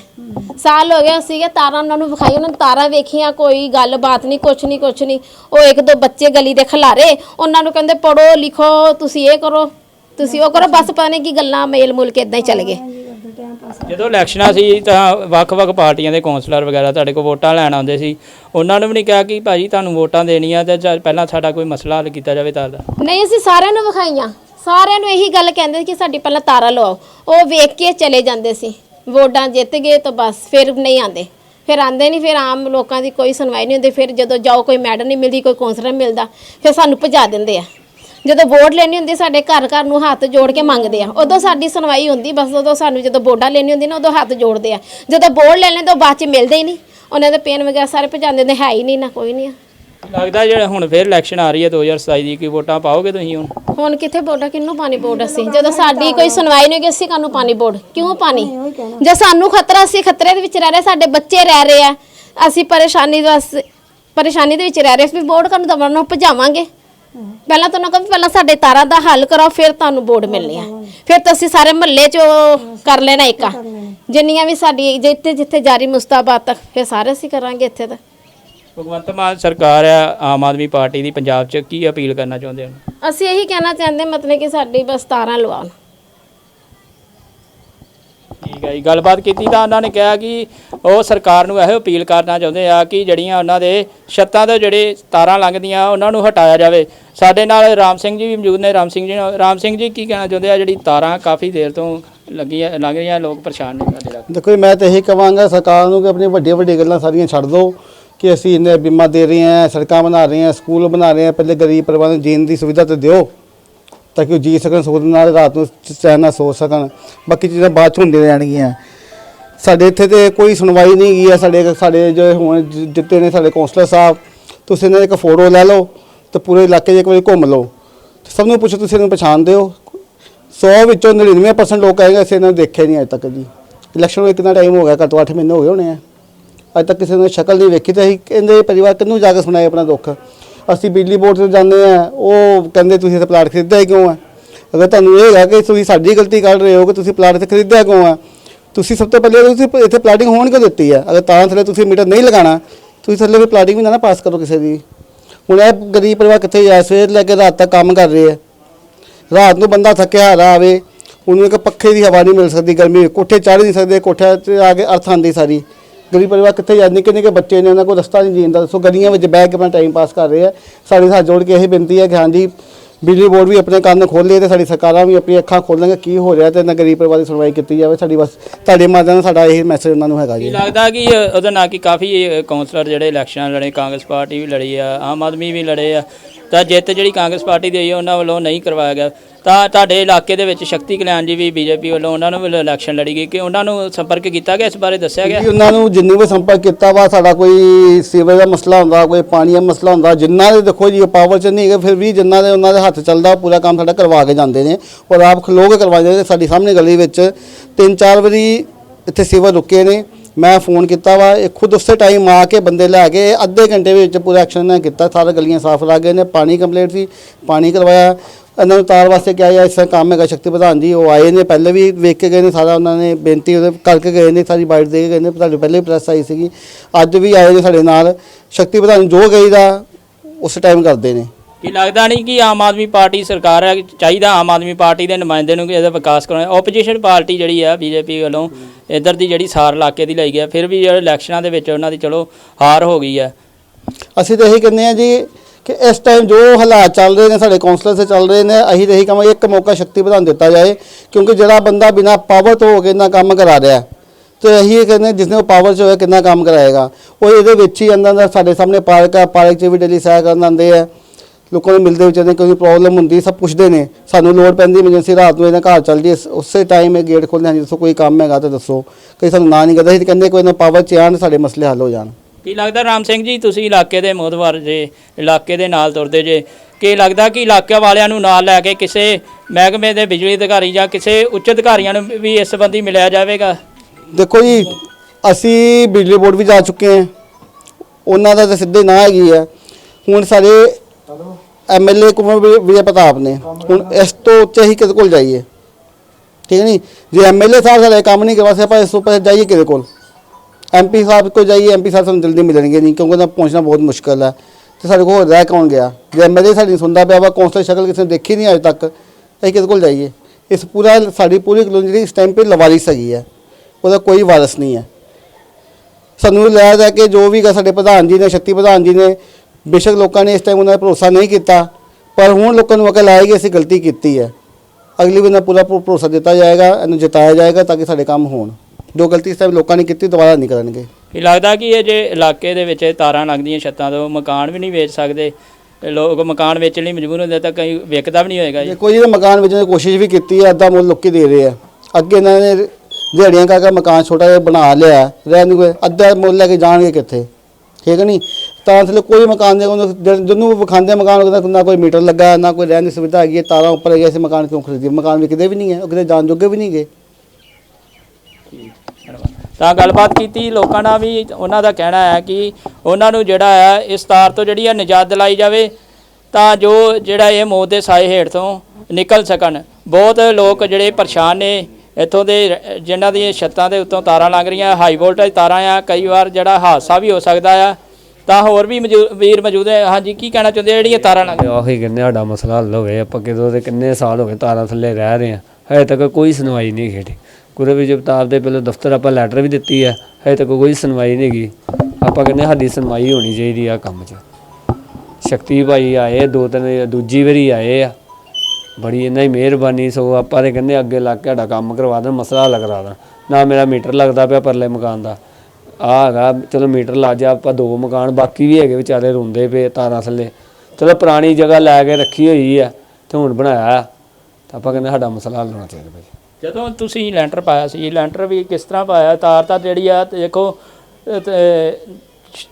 Speaker 2: ਸਾਲ ਹੋ ਗਿਆ, ਸੀਗਾ, ਤਾਰਾਂ ਉਹਨਾਂ ਨੂੰ ਵਿਖਾਈ, ਉਹਨਾਂ ਨੇ ਤਾਰਾਂ ਵੇਖੀਆਂ, ਕੋਈ ਗੱਲਬਾਤ ਨਹੀਂ, ਕੁਛ ਨਹੀਂ ਕੁਛ ਨਹੀਂ। ਉਹ ਇੱਕ ਦੋ ਬੱਚੇ ਗਲੀ ਦੇ ਖਿਲਾਰੇ, ਉਹਨਾਂ ਨੂੰ ਕਹਿੰਦੇ ਪੜੋ ਲਿਖੋ, ਤੁਸੀਂ ਇਹ ਕਰੋ, ਤੁਸੀਂ ਉਹ ਕਰੋ, ਬਸ ਪਤਾ ਨਹੀਂ ਕੀ ਗੱਲਾਂ ਮੇਲ ਮੂਲ ਕੇ ਇਦਾਂ ਹੀ ਚੱਲ ਗਏ।
Speaker 3: ਜਦੋਂ ਇਲੈਕਸ਼ਨਾਂ ਸੀ ਤਾਂ ਵੱਖ-ਵੱਖ ਪਾਰਟੀਆਂ ਦੇ ਕੌਂਸਲਰ ਵਗੈਰਾ ਤੁਹਾਡੇ ਕੋਲ ਵੋਟਾਂ ਲੈਣ ਆਉਂਦੇ ਸੀ। ਉਹਨਾਂ ਨੂੰ ਵੀ ਨਹੀਂ ਕਿਹਾ ਕਿ ਭਾਜੀ ਤੁਹਾਨੂੰ ਵੋਟਾਂ ਦੇਣੀਆਂ ਤੇ ਚੱਲ ਪਹਿਲਾਂ ਸਾਡਾ ਕੋਈ ਮਸਲਾ ਹੱਲ ਕੀਤਾ ਜਾਵੇ ਤਾਂ ਦਾ।
Speaker 2: ਨਹੀਂ, ਅਸੀਂ ਸਾਰਿਆਂ ਨੂੰ ਵਿਖਾਈਆਂ। ਸਾਰਿਆਂ ਨੂੰ ਇਹੀ ਗੱਲ ਕਹਿੰਦੇ ਕਿ ਸਾਡੀ ਪਹਿਲਾਂ ਤਾਰਾ ਲਵਾਓ। ਉਹ ਵੇਖ ਕੇ ਚਲੇ ਜਾਂਦੇ ਸੀ। ਵੋਟਾਂ ਜਿੱਤ ਗਏ ਤਾਂ ਬਸ, ਫਿਰ ਨਹੀਂ ਆਉਂਦੇ। ਫਿਰ ਆਂਦੇ ਨਹੀਂ, ਫਿਰ ਆਮ ਲੋਕਾਂ ਦੀ ਕੋਈ ਸੁਣਵਾਈ ਨਹੀਂ ਹੁੰਦੀ। ਫਿਰ ਜਦੋਂ ਜਾਓ ਕੋਈ ਮੈਡਮ ਨਹੀਂ ਮਿਲਦੀ, ਕੋਈ ਕੌਂਸਲਰ ਮਿਲਦਾ, ਫਿਰ ਸਾਨੂੰ ਭਜਾ ਦਿੰਦੇ ਆ। ਜਦੋਂ ਵੋਟ ਲੈਣੀ ਹੁੰਦੀ ਸਾਡੇ ਘਰ ਘਰ ਨੂੰ ਹੱਥ ਜੋੜ ਕੇ ਮੰਗਦੇ ਆ। ਉਦੋਂ ਸਾਡੀ ਸੁਣਵਾਈ ਹੁੰਦੀ ਬਸ ਉਦੋਂ ਸਾਨੂੰ ਜਦੋਂ ਵੋਟਾਂ ਲੈਣੀ ਹੁੰਦੀ ਨਾ ਉਦੋਂ ਹੱਥ ਜੋੜਦੇ ਆ। ਜਦੋਂ ਵੋਟ ਲੈ ਲੈਂਦੇ ਉਹ ਬਾਅਦ ਚ ਮਿਲਦੇ ਹੀ ਨਹੀਂ। ਉਹਨਾਂ ਦੇ ਪੇਨ ਵਗੈਰਾ ਸਾਰੇ ਭਜਾਉਂਦੇ ਨੇ ਹੈ ਹੀ ਨਹੀਂ ਨਾ ਕੋਈ ਨਹੀਂ ਆ।
Speaker 3: ਲੱਗਦਾ ਜਿਹੜਾ ਹੁਣ ਫੇਰ ਇਲੈਕਸ਼ਨ ਆ ਰਹੀ ਹੈ 2027 ਦੀ ਕੀ ਵੋਟਾਂ ਪਾਓਗੇ ਤੁਸੀਂ ਹੁਣ?
Speaker 2: ਹੁਣ ਕਿੱਥੇ ਵੋਟਾਂ ਕਿੰਨੂੰ ਪਾਣੀ ਵੋਟ ਅਸੀਂ? ਜਦੋਂ ਸਾਡੀ ਕੋਈ ਸੁਣਵਾਈ ਨਹੀਂ ਹੋਈ ਅਸੀਂ ਕਾਨੂੰ ਪਾਣੀ ਵੋਟ? ਕਿਉਂ ਪਾਣੀ ਜੇ ਸਾਨੂੰ ਖਤਰਾ ਸੀ ਖਤਰੇ ਦੇ ਵਿੱਚ ਰਹਿ ਰਹੇ ਸਾਡੇ ਬੱਚੇ ਰਹਿ ਰਹੇ ਆ। ਅਸੀਂ ਪਰੇਸ਼ਾਨੀ ਬਸ ਪਰੇਸ਼ਾਨੀ ਦੇ ਵਿੱਚ ਰਹਿ ਰਹੇ ਅਸੀਂ ਵੋਟ ਕਰਨ ਦਵਾਂ ਨੂੰ ਭਜਾਵਾਂਗੇ। ਪਹਿਲਾਂ ਤਾਂ ਉਹਨਾਂ ਕਹੋ ਪਹਿਲਾਂ ਸਾਡੇ ਤਾਰਾਂ ਦਾ ਹੱਲ ਕਰਾਓ ਫਿਰ ਤੁਹਾਨੂੰ ਵੋਟ ਮਿਲਣੀ ਆ। ਫਿਰ ਤਾਂ ਅਸੀਂ ਸਾਰੇ ਮਹੱਲੇ 'ਚ ਉਹ ਕਰ ਲੈਣਾ ਇੱਕ ਜਿੰਨੀਆਂ ਵੀ ਸਾਡੀ ਜਿੱਥੇ ਜਿੱਥੇ ਜਾਰੀ ਮੁਸਤਾਬਾਦ ਤੱਕ ਫਿਰ ਸਾਰੇ ਅਸੀਂ ਕਰਾਂਗੇ ਇੱਥੇ ਤਾਂ।
Speaker 3: ਭਗਵੰਤ ਮਾਨ ਸਰਕਾਰ ਆ ਆਮ ਆਦਮੀ ਪਾਰਟੀ ਦੀ ਪੰਜਾਬ 'ਚ ਕੀ ਅਪੀਲ ਕਰਨਾ ਚਾਹੁੰਦੇ ਹੋ?
Speaker 2: ਅਸੀਂ ਇਹੀ ਕਹਿਣਾ ਚਾਹੁੰਦੇ ਮਤਲਬ ਕਿ ਸਾਡੀ ਬਸ ਤਾਰਾਂ ਲਵਾਉਣ
Speaker 3: ਠੀਕ ਹੈ ਜੀ। ਗੱਲਬਾਤ ਕੀਤੀ ਤਾਂ ਉਹਨਾਂ ਨੇ ਕਿਹਾ ਕਿ ਉਹ ਸਰਕਾਰ ਨੂੰ ਇਹੋ ਅਪੀਲ ਕਰਨਾ ਚਾਹੁੰਦੇ ਆ ਕਿ ਜਿਹੜੀਆਂ ਉਹਨਾਂ ਦੇ ਛੱਤਾਂ ਤੋਂ ਜਿਹੜੇ ਤਾਰਾਂ ਲੰਘਦੀਆਂ ਉਹਨਾਂ ਨੂੰ ਹਟਾਇਆ ਜਾਵੇ। ਸਾਡੇ ਨਾਲ ਰਾਮ ਸਿੰਘ ਜੀ ਵੀ ਮੌਜੂਦ ਨੇ। ਰਾਮ ਸਿੰਘ ਜੀ ਨਾਲ- ਰਾਮ ਸਿੰਘ ਜੀ ਕੀ ਕਹਿਣਾ ਚਾਹੁੰਦੇ ਆ? ਜਿਹੜੀ ਤਾਰਾਂ ਕਾਫੀ ਦੇਰ ਤੋਂ ਲੱਗੀਆਂ ਲੰਘ ਰਹੀਆਂ ਲੋਕ ਪਰੇਸ਼ਾਨ ਨੇ ਸਾਡੇ ਇਲਾਕੇ
Speaker 4: ਦੇਖੋ ਜੀ, ਮੈਂ ਤਾਂ ਇਹੀ ਕਹਾਂਗਾ ਸਰਕਾਰ ਨੂੰ ਕਿ ਆਪਣੀ ਵੱਡੀਆਂ ਵੱਡੀਆਂ ਗੱਲਾਂ ਸਾਰੀਆਂ ਛੱਡ ਦਿਓ ਕਿ ਅਸੀਂ ਇੰਨੇ ਬੀਮਾ ਦੇ ਰਹੇ ਹਾਂ ਸੜਕਾਂ ਬਣਾ ਰਹੇ ਹਾਂ ਸਕੂਲ ਬਣਾ ਰਹੇ ਹਾਂ ਪਹਿਲੇ ਗਰੀਬ ਪਰਿਵਾਰ ਨੂੰ ਜੀਣ ਦੀ ਸੁਵਿਧਾ 'ਤੇ ਦਿਓ। ਤਾਂ ਕਿ ਉਹ ਜੀ ਸਕਣ ਸੁਖ ਨਾਲ ਰਾਤ ਨੂੰ ਚ- ਚੈਨ ਨਾਲ ਸੋ ਸਕਣ। ਬਾਕੀ ਚੀਜ਼ਾਂ ਬਾਅਦ ਚ ਹੁੰਦੀਆਂ ਰਹਿਣਗੀਆਂ। ਸਾਡੇ ਇੱਥੇ ਤੇ ਕੋਈ ਸੁਣਵਾਈ ਨਹੀਂ ਗਈ ਹੈ। ਸਾਡੇ ਸਾਡੇ ਜੋ ਹੁਣ ਜ- ਜਿੱਤੇ ਨੇ ਸਾਡੇ ਕੌਂਸਲਰ ਸਾਹਿਬ, ਤੁਸੀਂ ਇਹਨਾਂ ਦੀ ਇੱਕ ਫੋਟੋ ਲੈ ਲਓ ਤੇ ਪੂਰੇ ਇਲਾਕੇ 'ਚ ਇੱਕ ਵਾਰੀ ਘੁੰਮ ਲਓ। ਤੇ ਸਭ ਨੂੰ ਪੁੱਛੋ, ਤੁਸੀਂ ਇਹਨੂੰ ਪਛਾਣਦੇ ਹੋ 100 ਵਿੱਚੋਂ 99% ਲੋਕ ਕਹੇਗਾ ਅਸੀਂ ਇਹਨਾਂ ਨੂੰ ਦੇਖਿਆ ਨਹੀਂ ਅਜੇ ਤੱਕ ਜੀ। ਇਲੈਕਸ਼ਨ ਨੂੰ ਕਿੰਨਾ ਟਾਈਮ ਹੋ ਗਿਆ, ਘੱਟੋ 8 ਮਹੀਨੇ ਹੋ ਗਏ ਹੋਣੇ ਆ। ਅੱਜ ਤੱਕ ਕਿਸੇ ਨੇ ਸ਼ਕਲ ਨਹੀਂ ਵੇਖੀ ਤੇ ਅਸੀਂ ਇਹਦੇ ਪਰਿਵਾਰ ਕਿਹਨੂੰ ਜਾ ਕੇ ਸੁਣਾਏ ਆਪਣਾ ਦੁੱਖ? ਅਸੀਂ ਬਿਜਲੀ ਬੋਰਡ ਤੇ ਜਾਂਦੇ ਆ ਉਹ ਕਹਿੰਦੇ ਤੁਸੀਂ ਇਹ ਪਲਾਟ ਖਰੀਦਿਆ ਹੀ ਕਿਉਂ ਆ ਅਗਰ ਤੁਹਾਨੂੰ ਇਹ ਹੈਗਾ ਕਿ ਤੁਸੀਂ ਸਾਡੀ ਗਲਤੀ ਕਰ ਰਹੇ ਹੋ ਕਿ ਤੁਸੀਂ ਪਲਾਟ ਤੇ ਖਰੀਦਿਆ ਕਿਉਂ ਆ ਤੁਸੀਂ ਸਭ ਤੋਂ ਪਹਿਲੇ ਤੁਸੀਂ ਇੱਥੇ ਪਲਾਟਿੰਗ ਹੋਣ ਕਿਉਂ ਦਿੱਤੀ ਆ ਅਗਰ ਤਾਂ ਥੱਲੇ ਤੁਸੀਂ ਮੀਟਰ ਨਹੀਂ ਲਗਾਉਣਾ, ਤੁਸੀਂ ਥੱਲੇ ਵੀ ਪਲਾਟਿੰਗ ਵੀ ਨਾ ਨਾ ਪਾਸ ਕਰੋ ਕਿਸੇ ਦੀ। ਹੁਣ ਇਹ ਗਰੀਬ ਪਰਿਵਾਰ ਕਿੱਥੇ ਜਾ ਸਵੇਰ ਲੈ ਕੇ ਰਾਤ ਤੱਕ ਕੰਮ ਕਰ ਰਹੇ ਆ ਰਾਤ ਨੂੰ ਬੰਦਾ ਥੱਕਿਆ, ਹਾਰਾ ਆਵੇ ਉਹਨੂੰ ਇੱਕ ਪੱਖੇ ਦੀ ਹਵਾ ਨਹੀਂ ਮਿਲ ਸਕਦੀ ਗਰਮੀ ਕੋਠੇ ਚੜ੍ਹ ਨਹੀਂ ਸਕਦੇ ਕੋਠੇ 'ਚ ਆ ਕੇ ਅਰਥ ਆਉਂਦੀ ਸਾਰੀ। ਗਰੀਬ ਪਰਿਵਾਰ ਕਿੱਥੇ ਜਾਂਦੇ ਨਿੱਕੇ ਨਿੱਕੇ ਬੱਚੇ ਨੇ ਉਹਨਾਂ ਕੋਲ ਰਸਤਾ ਨਹੀਂ ਜੀਣ ਦਾ। ਸੋ ਗਲੀਆਂ ਵਿੱਚ ਬਹਿ ਕੇ ਆਪਣਾ ਟਾਈਮ ਪਾਸ ਕਰ ਰਹੇ ਆ। ਸਾਡੇ ਹੱਥ ਜੋੜ ਕੇ ਇਹ ਬੇਨਤੀ ਹੈ ਕਿ ਹਾਂਜੀ ਬਿਜਲੀ ਬੋਰਡ ਵੀ ਆਪਣੇ ਕੰਨ ਖੋਲ੍ਹੇ ਤੇ ਸਾਡੀ ਸਰਕਾਰਾਂ ਵੀ ਆਪਣੀ ਅੱਖਾਂ ਖੋਲਣਗੇ ਕੀ ਹੋ ਰਿਹਾ ਤੇ ਇਹਨਾਂ ਗਰੀਬ ਪਰਿਵਾਰ ਦੀ ਸੁਣਵਾਈ ਕੀਤੀ ਜਾਵੇ। ਸਾਡੀ ਬਸ ਤੁਹਾਡੇ ਮਾਧਿਅਮ ਨਾਲ ਸਾਡਾ ਇਹ ਮੈਸੇਜ ਉਹਨਾਂ ਨੂੰ ਹੈਗਾ ਜੀ।
Speaker 3: ਲੱਗਦਾ ਕਿ ਉਹਦੇ ਨਾਲ ਕਿ ਕਾਫੀ ਅ, ਕਾਉਂਸਲਰ ਜਿਹੜੇ ਇਲੈਕਸ਼ਨ ਲੜੇ ਕਾਂਗਰਸ ਪਾਰਟੀ ਵੀ ਲੜੀ ਆ ਆਮ ਆਦਮੀ ਵੀ ਲੜੇ ਆ ਤਾਂ ਜਿੱਤ ਜਿਹੜੀ ਕਾਂਗਰਸ ਪਾਰਟੀ ਦੀ ਹੋਈ ਹੈ ਉਹਨਾਂ ਵੱਲੋਂ ਨਹੀਂ ਕਰਵਾਇਆ ਗਿਆ। ਤਾਂ ਤੁਹਾਡੇ ਇਲਾਕੇ ਦੇ ਵਿੱਚ ਸ਼ਕਤੀ ਕਲਿਆਣ ਜੀ ਵੀ ਬੀਜੇਪੀ ਵੱਲੋਂ ਉਹਨਾਂ ਨੂੰ ਵੀ ਇਲੈਕਸ਼ਨ ਲੜੀ ਗਈ। ਕਿ ਉਹਨਾਂ ਨੂੰ ਸੰਪਰਕ ਕੀਤਾ ਗਿਆ? ਇਸ ਬਾਰੇ ਦੱਸਿਆ ਗਿਆ?
Speaker 4: ਕਿ ਉਹਨਾਂ ਨੂੰ ਜਿੰਨੀ ਵੀ ਸੰਪਰਕ ਕੀਤਾ ਵਾ, ਸਾਡਾ ਕੋਈ ਸੀਵਰੇਜ ਦਾ ਮਸਲਾ ਹੁੰਦਾ, ਕੋਈ ਪਾਣੀ ਦਾ ਮਸਲਾ ਹੁੰਦਾ, ਜਿੰਨਾ ਦੇ ਦੇਖੋ ਜੀ ਪਾਵਰ ਚ ਨਹੀਂ ਹੈਗੇ, ਫਿਰ ਵੀ ਜਿੰਨਾ ਦੇ, ਉਹਨਾਂ ਦੇ ਹੱਥ ਚੱਲਦਾ, ਪੂਰਾ ਕੰਮ ਸਾਡਾ ਕਰਵਾ ਕੇ ਜਾਂਦੇ ਨੇ ਔਰ ਆਪ ਖਲੋ ਕੇ ਕਰਵਾਉਂਦੇ ਨੇ ਸਾਡੀ ਸਾਹਮਣੇ ਗਲੀ ਵਿੱਚ। ਤਿੰਨ ਚਾਰ ਵਾਰੀ ਇੱਥੇ ਸੀਵਰ ਰੁਕੇ ਨੇ। ਮੈਂ ਫੋਨ ਕੀਤਾ ਵਾ, ਇਹ ਖੁਦ ਉਸੇ ਟਾਈਮ ਆ ਕੇ ਬੰਦੇ ਲੈ ਕੇ ਅੱਧੇ ਘੰਟੇ ਵਿੱਚ ਪੂਰਾ ਐਕਸ਼ਨ ਨੇ ਕੀਤਾ, ਸਾਰਾ ਗਲੀਆਂ ਸਾਫ਼ ਲੱਗ ਗਏ ਨੇ ਪਾਣੀ ਕੰਪਲੀਟ ਸੀ, ਪਾਣੀ ਕਰਵਾਇਆ, ਇਹਨਾਂ ਨੂੰ ਤਾਰ ਵਾਸਤੇ ਕਿਹਾ ਜਾਂ ਇਸ ਤਰ੍ਹਾਂ ਕੰਮ ਹੈਗਾ ਸ਼ਕਤੀ ਪ੍ਰਧਾਨ ਜੀ, ਉਹ ਆਏ ਨੇ, ਪਹਿਲੇ ਵੀ ਵੇਖ ਕੇ ਗਏ ਨੇ, ਸਾਰਾ ਉਹਨਾਂ ਨੇ ਬੇਨਤੀ ਉਹਦੇ ਕਰਕੇ ਗਏ ਨੇ, ਸਾਰੀ ਬਾਈਟ ਦੇ ਕੇ ਗਏ ਨੇ, ਤੁਹਾਡੇ ਪਹਿਲੇ ਵੀ ਪ੍ਰੈਸ ਆਈ ਸੀਗੀ, ਅੱਜ ਵੀ ਆਏ ਨੇ ਸਾਡੇ ਨਾਲ, ਸ਼ਕਤੀ ਪ੍ਰਧਾਨ ਜੋ ਗਈ ਦਾ ਉਸ ਟਾਈਮ ਕਰਦੇ ਨੇ।
Speaker 3: ਕੀ ਲੱਗਦਾ ਨਹੀਂ ਕਿ ਆਮ ਆਦਮੀ ਪਾਰਟੀ ਸਰਕਾਰ ਹੈ ਚਾਹੀਦਾ ਆਮ ਆਦਮੀ ਪਾਰਟੀ ਦੇ ਨੁਮਾਇੰਦੇ ਨੂੰ ਕਿ ਇਹਦਾ ਵਿਕਾਸ ਕਰਾਉਣਾ। ਆਪੋਜੀਸ਼ਨ ਪਾਰਟੀ ਜਿਹੜੀ ਆ ਬੀਜੇਪੀ ਵੱਲੋਂ ਇੱਧਰ ਦੀ ਜਿਹੜੀ ਸਾਰ ਇਲਾਕੇ ਦੀ ਲਈ ਗਿਆ ਫਿਰ ਵੀ ਜਿਹੜੇ ਇਲੈਕਸ਼ਨਾਂ ਦੇ ਵਿੱਚ ਉਹਨਾਂ ਦੀ ਚਲੋ ਹਾਰ ਹੋ ਗਈ ਹੈ
Speaker 4: ਅਸੀਂ ਤਾਂ ਇਹੀ ਕਹਿੰਦੇ ਆ ਜੀ ਕਿ ਇਸ ਟਾਈਮ ਜੋ ਹਾਲਾਤ ਚੱਲ ਰਹੇ ਨੇ ਸਾਡੇ ਕੌਂਸਲਰ ਸੇ ਚੱਲ ਰਹੇ ਨੇ ਅਸੀਂ ਤਾਂ ਇਹੀ ਕਹਾਂਗੇ ਇੱਕ ਮੌਕਾ ਸ਼ਕਤੀ ਪ੍ਰਧਾਨ ਦਿੱਤਾ ਜਾਏ ਕਿਉਂਕਿ ਜਿਹੜਾ ਬੰਦਾ ਬਿਨਾ ਪਾਵਰ ਤੋਂ ਹੋ ਕੇ ਨਾ ਕੰਮ ਕਰਾ ਰਿਹਾ ਹੈ, ਤੇ ਅਸੀਂ ਇਹ ਕਹਿੰਦੇ ਜਿਸਨੇ ਉਹ ਪਾਵਰ 'ਚ ਹੋਇਆ ਕਿੰਨਾ ਕੰਮ ਕਰਾਏਗਾ। ਉਹ ਇਹਦੇ ਵਿੱਚ ਹੀ ਅੰਦਰ ਸਾਡੇ ਸਾਹਮਣੇ ਪਾਰਕ ਆ ਪਾਰਕ 'ਚ ਵੀ ਡੇਲੀ ਸੈਰ ਕਰਨ ਆਉਂਦੇ ਆ। ਲੋਕਾਂ ਨੂੰ ਮਿਲਦੇ ਵਿਚਾਰੇ ਕੋਈ ਪ੍ਰੋਬਲਮ ਹੁੰਦੀ ਸਭ ਪੁੱਛਦੇ ਨੇ। ਸਾਨੂੰ ਲੋੜ ਪੈਂਦੀ ਐਮਰਜੈਂਸੀ ਰਾਤ ਨੂੰ ਇਹਨਾਂ ਘਰ ਚੱਲ ਜੀ ਉਸੇ ਟਾਈਮ ਇਹ ਗੇਟ ਖੋਲ੍ਹਦੇ ਹਾਂ ਜੀ ਦੱਸੋ ਕੋਈ ਕੰਮ ਹੈਗਾ ਤਾਂ ਦੱਸੋ। ਕਈ ਸਾਨੂੰ ਨਾ ਨਹੀਂ ਕਰਦਾ ਤਾਂ ਕਹਿੰਦੇ ਕੋਈ ਨਾ ਪਾਵਰ 'ਚ ਆਉਣ ਸਾਡੇ ਮਸਲੇ ਹੱਲ ਹੋ ਜਾਣ।
Speaker 3: ਕੀ ਲੱਗਦਾ ਰਾਮ ਸਿੰਘ ਜੀ ਤੁਸੀਂ ਇਲਾਕੇ ਦੇ ਮੋਦਵਾਰ ਜੇ ਇਲਾਕੇ ਦੇ ਨਾਲ ਤੁਰਦੇ ਜੇ ਕੀ ਲੱਗਦਾ ਕਿ ਇਲਾਕੇ ਵਾਲਿਆਂ ਨੂੰ ਨਾਲ ਲੈ ਕੇ ਕਿਸੇ ਮਹਿਕਮੇ ਦੇ ਬਿਜਲੀ ਅਧਿਕਾਰੀ ਜਾਂ ਕਿਸੇ ਉੱਚ ਅਧਿਕਾਰੀਆਂ ਨੂੰ ਵੀ ਇਸ ਸੰਬੰਧੀ ਮਿਲਿਆ ਜਾਵੇਗਾ?
Speaker 4: ਦੇਖੋ ਜੀ ਅਸੀਂ ਬਿਜਲੀ ਬੋਰਡ ਵੀ ਜਾ ਚੁੱਕੇ ਹਾਂ। ਉਹਨਾਂ ਦਾ ਤਾਂ ਸਿੱਧੇ ਨਾ ਹੈਗੀ ਹੈ। ਹੁਣ ਸਾਡੇ ਐਮਐਲਏ ਕੁਮਾਰ ਵਿ- ਵਿਜੇ ਪ੍ਰਤਾਪ ਨੇ। ਹੁਣ ਇਸ ਤੋਂ ਉੱਚੇ ਹੀ ਕਿਹਦੇ ਕੋਲ ਜਾਈਏ? ਠੀਕ ਨਹੀਂ ਜੇ ਐਮਐਲਏ ਸਾਹਿਬ ਸਾਡੇ ਕੰਮ ਨਹੀਂ ਕਰਵਾ ਸਕਦੇ, ਆਪਾਂ ਇਸ ਤੋਂ ਉੱਪਰ ਜਾਈਏ ਕਿਹਦੇ ਕੋਲ? ਐਮਪੀ ਸਾਹਿਬ ਕੋਲ ਜਾਈਏ ਐਮਪੀ ਸਾਹਿਬ ਸਾਨੂੰ ਜਲਦੀ ਮਿਲਣਗੇ ਨਹੀਂ, ਕਿਉਂਕਿ ਉਹਨਾਂ ਪਹੁੰਚਣਾ ਬਹੁਤ ਮੁਸ਼ਕਲ ਹੈ। ਤੇ ਸਾਡੇ ਕੋਲ ਹੋਰ ਰਹਿ ਕੌਣ ਗਿਆ? ਜੇ ਐਮਐਲਏ ਸਾਡੀ ਸੁਣਦਾ ਪਿਆ ਵਾ ਕੌਂਸਲ ਸ਼ਕਲ ਕਿਸੇ ਨੇ ਦੇਖੀ ਨਹੀਂ ਅੱਜ ਤੱਕ, ਅਸੀਂ ਕਿਹਦੇ ਕੋਲ ਜਾਈਏ? ਇਸ ਪੂਰਾ ਸਾਡੀ ਪੂਰੀ ਕਲੋਨੀ ਜਿਹੜੀ ਇਸ ਟਾਈਮ 'ਤੇ ਲਵਾਰਿਸ ਹੈਗੀ ਹੈ, ਉਹਦਾ ਕੋਈ ਵਾਰਸ ਨਹੀਂ ਹੈ। ਸਾਨੂੰ ਲੈ ਕਿ ਜੋ ਵੀ ਗਾ ਸਾਡੇ ਪ੍ਰਧਾਨ ਜੀ ਨੇ, ਸ਼ਕਤੀ ਪ੍ਰਧਾਨ ਜੀ ਨੇ ਬੇਸ਼ੱਕ ਲੋਕਾਂ ਨੇ ਇਸ ਟਾਈਮ ਉਹਨਾਂ 'ਤੇ ਭਰੋਸਾ ਨਹੀਂ ਕੀਤਾ ਪਰ ਹੁਣ ਲੋਕਾਂ ਨੂੰ ਅਕਲ ਆਏਗੀ ਅਸੀਂ ਗਲਤੀ ਕੀਤੀ ਹੈ। ਅਗਲੀ ਵਾਰ ਨਾਲ ਪੂਰਾ ਭਰੋ- ਭਰੋਸਾ ਦਿੱਤਾ ਜਾਏਗਾ ਇਹਨੂੰ ਜਿਤਾਇਆ ਜਾਏਗਾ ਤਾਂ ਕਿ ਸਾਡੇ ਕੰਮ ਹੋਣ। ਜੋ ਗਲਤੀ ਇਸ ਟਾਈਮ ਲੋਕਾਂ ਨੇ ਕੀਤੀ ਦੁਬਾਰਾ ਨਹੀਂ ਕਰਨਗੇ।
Speaker 3: ਇਹ ਲੱਗਦਾ ਕਿ ਇਹ ਜੇ ਇਲਾਕੇ ਦੇ ਵਿੱਚ ਤਾਰਾਂ ਲੱਗਦੀਆਂ ਛੱਤਾਂ ਤੋਂ ਮਕਾਨ ਵੀ ਨਹੀਂ ਵੇਚ ਸਕਦੇ ਲੋਕ ਮਕਾਨ ਵੇਚਣ ਲਈ ਮਜਬੂਰ ਹੁੰਦੇ ਤਾਂ ਕਈ ਵਿਕਦਾ ਵੀ ਨਹੀਂ ਹੋਏਗਾ ਜੀ।
Speaker 4: ਕੋਈ ਇਹਨੇ ਮਕਾਨ ਵੇਚਣ ਦੀ ਕੋਸ਼ਿਸ਼ ਵੀ ਕੀਤੀ ਹੈ ਅੱਧਾ ਮੁੱਲ ਲੋਕੀ ਦੇ ਰਹੇ ਆ। ਅੱਗੇ ਇਹਨਾਂ ਨੇ ਦਿਹਾੜੀਆਂ ਕਰਕੇ ਮਕਾਨ ਛੋਟਾ ਜਿਹਾ ਬਣਾ ਲਿਆ ਰਹਿਣ ਨੂੰ ਅੱਧਾ ਮੁੱਲ ਲੈ ਕੇ ਜਾਣਗੇ ਕਿੱਥੇ? ਠੀਕ ਨਹੀਂ ਤਾਂ ਥਲੇ ਕੋਈ ਮਕਾਨ ਦੇ ਜਿਹਨੂੰ ਜਿਹਨੂੰ ਵਿਖਾਉਂਦੇ ਮਕਾਨ, ਉਹਦਾ ਨਾ ਕੋਈ ਮੀਟਰ ਲੱਗਾ, ਨਾ ਕੋਈ ਰਹਿਣ ਦੀ ਸੁਵਿਧਾ ਹੈਗੀ ਹੈ, ਤਾਰਾਂ ਉੱਪਰ ਹੈਗੀ ਅਸੀਂ ਮਕਾਨ ਕਿਉਂ ਖਰੀਦੀਏ ਮਕਾਨ ਵਿਕਦੇ ਵੀ ਨਹੀਂ ਹੈ, ਉਹ ਕਿਤੇ ਜਾਣ ਜੋਗੇ ਵੀ ਨਹੀਂ ਗਏ
Speaker 3: ਤਾਂ ਗੱਲਬਾਤ ਕੀਤੀ, ਲੋਕਾਂ ਨਾਲ ਵੀ ਉਹਨਾਂ ਦਾ ਕਹਿਣਾ ਹੈ ਕਿ ਉਹਨਾਂ ਨੂੰ ਜਿਹੜਾ ਹੈ, ਇਸ ਤਾਰ ਤੋਂ ਜਿਹੜੀ ਹੈ ਨਿਜਾਤ ਦਿਲਾਈ ਜਾਵੇ, ਤਾਂ ਜੋ ਜਿਹੜਾ ਇਹ ਮੌਤ ਦੇ ਸਾਏ ਹੇਠ ਤੋਂ ਨਿਕਲ ਸਕਣ। ਬਹੁਤ ਲੋਕ ਜਿਹੜੇ ਪਰੇਸ਼ਾਨ ਨੇ, ਇੱਥੋਂ ਦੇ ਰ- ਜਿਨ੍ਹਾਂ ਦੀਆਂ ਛੱਤਾਂ ਦੇ ਉੱਤੋਂ ਤਾਰਾਂ ਲੰਘ ਰਹੀਆਂ ਹਾਈ ਵੋਲਟੇਜ ਤਾਰਾਂ ਆ, ਕਈ ਵਾਰ ਜਿਹੜਾ ਹਾਦਸਾ ਵੀ ਹੋ ਸਕਦਾ ਆ। ਤਾਂ ਹੋਰ ਵੀ ਮੌਜੂ- ਵੀਰ ਮੌਜੂਦ ਹੈ। ਹਾਂਜੀ, ਕੀ ਕਹਿਣਾ ਚਾਹੁੰਦੇ ਆ ਜਿਹੜੀਆਂ ਤਾਰਾਂ ਲੰਘ
Speaker 5: ਆਹੀ ਕਹਿੰਦੇ ਸਾਡਾ ਮਸਲਾ ਹੱਲ ਹੋਵੇ ਆਪਾਂ ਕਿਦੋਂ ਦੇ ਕਿੰਨੇ ਸਾਲ ਹੋ ਗਏ ਤਾਰਾਂ ਥੱਲੇ ਰਹਿ ਰਹੇ ਆ ਹਜੇ ਤੱਕ ਕੋਈ ਸੁਣਵਾਈ ਨਹੀਂ ਖੇਡੀ ਗੁਰੂ ਵਿਜੇ ਪ੍ਰਤਾਪ ਦੇ ਪਹਿਲੇ ਦਫ਼ਤਰ ਆਪਾਂ ਲੈਟਰ ਵੀ ਦਿੱਤੀ ਹੈ। ਹਜੇ ਤੱਕ ਕੋਈ ਸੁਣਵਾਈ ਨਹੀਂ ਗਈ। ਆਪਾਂ ਕਹਿੰਦੇ ਸਾਡੀ ਸੁਣਵਾਈ ਹੋਣੀ ਚਾਹੀਦੀ ਆ ਕੰਮ 'ਚ। ਸ਼ਕਤੀ ਭਾਈ ਆਏ, ਦੋ ਤਿੰਨ, ਦੂਜੀ ਵਾਰੀ ਆਏ ਆ। ਬੜੀ ਇਹਨਾਂ ਦੀ ਮਿਹਰਬਾਨੀ ਸੋ ਆਪਾਂ ਤੇ ਕਹਿੰਦੇ ਅੱਗੇ ਲੱਗ ਕੇ ਸਾਡਾ ਕੰਮ ਕਰਵਾ ਦੇਣ, ਮਸਲਾ ਹੱਲ ਕਰਾ ਦੇਣ। ਨਾ ਮੇਰਾ ਮੀਟਰ ਲੱਗਦਾ ਪਿਆ ਪਰਲੇ ਮਕਾਨ ਦਾ। ਆ ਹੈਗਾ ਚਲੋ ਮੀਟਰ ਲੱਗ ਜਾ ਆਪਾਂ ਦੋ ਮਕਾਨ ਬਾਕੀ ਵੀ ਹੈਗੇ ਵਿਚਾਰੇ ਰੋਂਦੇ ਪਏ ਤਾਰਾਂ ਥੱਲੇ। ਚਲੋ ਪੁਰਾਣੀ ਜਗ੍ਹਾ ਲੈ ਕੇ ਰੱਖੀ ਹੋਈ ਆ ਤੇ ਹੁਣ ਬਣਾਇਆ ਤਾਂ ਆਪਾਂ ਕਹਿੰਦੇ ਸਾਡਾ ਮਸਲਾ ਹੱਲ ਹੋਣਾ ਚਾਹੀਦਾ ਭਾਈ।
Speaker 3: ਜਦੋਂ ਤੁਸੀਂ ਲੈਂਟਰ ਪਾਇਆ ਸੀ ਲੈਂਟਰ ਵੀ ਕਿਸ ਤਰ੍ਹਾਂ ਪਾਇਆ? ਤਾਰ ਤਾਂ ਜਿਹੜੀ ਆ ਤੇ ਦੇਖੋ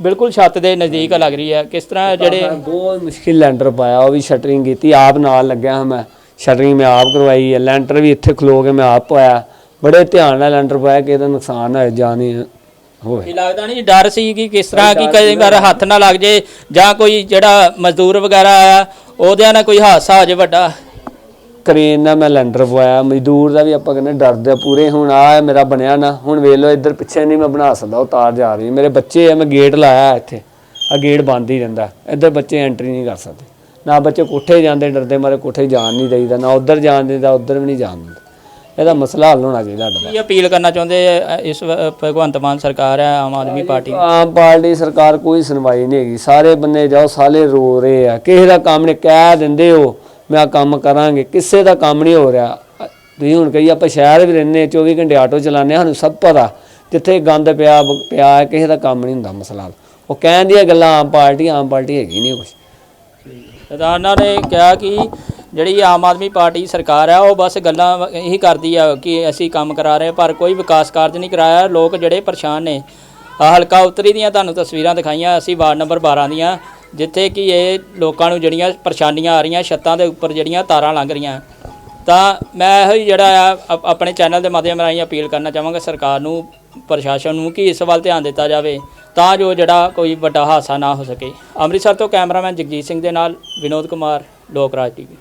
Speaker 3: ਬਿਲਕੁਲ ਛੱਤ ਦੇ ਨਜ਼ਦੀਕ ਲੱਗ ਰਹੀ ਹੈ ਕਿਸ ਤਰ੍ਹਾਂ ਜਿਹੜੇ
Speaker 5: ਬਹੁਤ ਮੁਸ਼ਕਿਲ ਲੈਂਟਰ ਪਾਇਆ ਉਹ ਵੀ ਸ਼ਟਰਿੰਗ ਕੀਤੀ ਆਪ ਨਾਲ ਲੱਗਿਆ ਹਾਂ ਮੈਂ। ਸ਼ਟਰਿੰਗ ਮੈਂ ਆਪ ਕਰਵਾਈ ਹੈ ਲੈਂਟਰ ਵੀ ਇੱਥੇ ਖਲੋ ਕੇ ਮੈਂ ਆਪ ਪਾਇਆ। ਬੜੇ ਧਿਆਨ ਨਾਲ ਲੈਂਟਰ ਪਾਇਆ ਕਿ ਇਹਦਾ ਨੁਕਸਾਨ ਨਾ ਜਾਣੀ ਹੋਵੇ।
Speaker 3: ਇਹ ਲੱਗਦਾ ਨਹੀਂ ਡਰ ਸੀ ਕਿ ਕਿਸ ਤਰ੍ਹਾਂ ਕਿ ਕਈ ਵਾਰ ਹੱਥ ਨਾ ਲੱਗ ਜੇ ਜਾਂ ਕੋਈ ਜਿਹੜਾ ਮਜ਼ਦੂਰ ਵਗੈਰਾ ਆਇਆ ਉਹਦਿਆਂ ਨਾਲ ਕੋਈ ਹਾਦਸਾ ਹੋ ਜੇ ਵੱਡਾ।
Speaker 5: ਕਰੇਨ ਨਾਲ ਮੈਂ ਲੈਂਟਰ ਪਵਾਇਆ ਮਜ਼ਦੂਰ ਦਾ ਵੀ ਆਪਾਂ ਕਹਿੰਦੇ ਡਰਦੇ ਆ ਪੂਰੇ ਹੁਣ ਆ ਮੇਰਾ ਬਣਿਆ ਨਾ ਹੁਣ ਵੇਖ ਲਓ ਇੱਧਰ ਪਿੱਛੇ ਨਹੀਂ ਮੈਂ ਬਣਾ ਸਕਦਾ ਉਹ ਤਾਰ ਜਾ ਰਹੀ ਮੇਰੇ ਬੱਚੇ ਆ ਮੈਂ ਗੇਟ ਲਾਇਆ ਇੱਥੇ ਆ ਗੇਟ ਬੰਦ ਹੀ ਰਹਿੰਦਾ ਇੱਧਰ ਬੱਚੇ ਐਂਟਰੀ ਨਹੀਂ ਕਰ ਸਕਦੇ। ਨਾ ਬੱਚੇ ਕੋਠੇ ਜਾਂਦੇ ਡਰਦੇ ਮਾਰੇ ਕੋਠੇ ਜਾਣ ਨਹੀਂ ਦੇਈਦਾ ਨਾ ਉੱਧਰ ਜਾਣ ਦੇਈਦਾ ਉੱਧਰ ਵੀ ਨਹੀਂ ਜਾਣ ਦਿੰਦੇ। ਇਹਦਾ ਮਸਲਾ ਹੱਲ ਹੋਣਾ ਚਾਹੀਦਾ ਸਾਡਾ
Speaker 3: ਕੀ ਅਪੀਲ ਕਰਨਾ ਚਾਹੁੰਦੇ ਅ, ਇਸ ਵ- ਭਗਵੰਤ ਮਾਨ ਸਰਕਾਰ ਹੈ ਆਮ ਆਦਮੀ ਪਾਰਟੀ?
Speaker 5: ਆਮ ਪਾਰਟੀ ਸਰਕਾਰ ਕੋਈ ਸੁਣਵਾਈ ਨਹੀਂ ਹੈਗੀ। ਸਾਰੇ ਬੰਨੇ ਜਾਓ ਸਾਰੇ ਰੋ ਰਹੇ ਆ। ਕਿਸੇ ਦਾ ਕੰਮ ਨਹੀਂ ਕਹਿ ਦਿੰਦੇ ਹੋ ਮੈਂ ਆ ਕੰਮ ਕਰਾਂਗੇ। ਕਿਸੇ ਦਾ ਕੰਮ ਨਹੀਂ ਹੋ ਰਿਹਾ। ਤੁਸੀਂ ਹੁਣ ਕਹੀ ਆਪਾਂ ਸ਼ਹਿਰ ਵੀ ਰਹਿੰਦੇ 24 ਘੰਟੇ ਆਟੋ ਚਲਾਉਂਦੇ ਹਾਂ, ਸਾਨੂੰ ਸਭ ਪਤਾ। ਜਿੱਥੇ ਗੰਦ ਪਿਆ ਬ- ਪਿਆ ਹੈ, ਕਿਸੇ ਦਾ ਕੰਮ ਨਹੀਂ ਹੁੰਦਾ ਮਸਲਾ। ਉਹ ਕਹਿਣ ਦੀਆਂ ਗੱਲਾਂ ਆਮ ਪਾਰਟੀ ਆਮ ਪਾਰਟੀ ਹੈਗੀ ਨਹੀਂ ਕੁਛ।
Speaker 3: ਸਰਦਾਰਾਂ ਨੇ ਕਿਹਾ ਕਿ ਜਿਹੜੀ ਆਮ ਆਦਮੀ ਪਾਰਟੀ ਸਰਕਾਰ ਹੈ ਉਹ ਬਸ ਗੱਲਾਂ ਇਹੀ ਕਰਦੀ ਆ ਕਿ ਅਸੀਂ ਕੰਮ ਕਰਾ ਰਹੇ ਪਰ ਕੋਈ ਵਿਕਾਸ ਕਾਰਜ ਨਹੀਂ ਕਰਾਇਆ। ਲੋਕ ਜਿਹੜੇ ਪਰੇਸ਼ਾਨ ਨੇ ਹਲਕਾ ਉਤਰੀ ਦੀਆਂ ਤੁਹਾਨੂੰ ਤਸਵੀਰਾਂ ਦਿਖਾਈਆਂ, ਅਸੀਂ ਵਾਰਡ ਨੰਬਰ 12 ਦੀਆਂ, ਜਿੱਥੇ ਕਿ ਇਹ ਲੋਕਾਂ ਨੂੰ ਜਿਹੜੀਆਂ ਪਰੇਸ਼ਾਨੀਆਂ ਆ ਰਹੀਆਂ, ਛੱਤਾਂ ਦੇ ਉੱਪਰ ਜਿਹੜੀਆਂ ਤਾਰਾਂ ਲੰਘ ਰਹੀਆਂ। ਤਾਂ ਮੈਂ ਇਹੋ ਹੀ ਜਿਹੜਾ ਆ, ਅਪ- ਆਪਣੇ ਚੈਨਲ ਦੇ ਮਾਧਿਅਮ ਰਾਹੀਂ ਅਪੀਲ ਕਰਨਾ ਚਾਹਾਂਗਾ ਸਰਕਾਰ ਨੂੰ, ਪ੍ਰਸ਼ਾਸਨ ਨੂੰ ਕਿ ਇਸ ਵੱਲ ਧਿਆਨ ਦਿੱਤਾ ਜਾਵੇ, ਤਾਂ ਜੋ ਜਿਹੜਾ ਕੋਈ ਵੱਡਾ ਹਾਦਸਾ ਨਾ ਹੋ ਸਕੇ। ਅੰਮ੍ਰਿਤਸਰ ਤੋਂ ਕੈਮਰਾਮੈਨ ਜਗਜੀਤ ਸਿੰਘ ਦੇ ਨਾਲ ਵਿਨੋਦ ਕੁਮਾਰ, ਲੋਕ ਰਾਜ ਟੀਵੀ।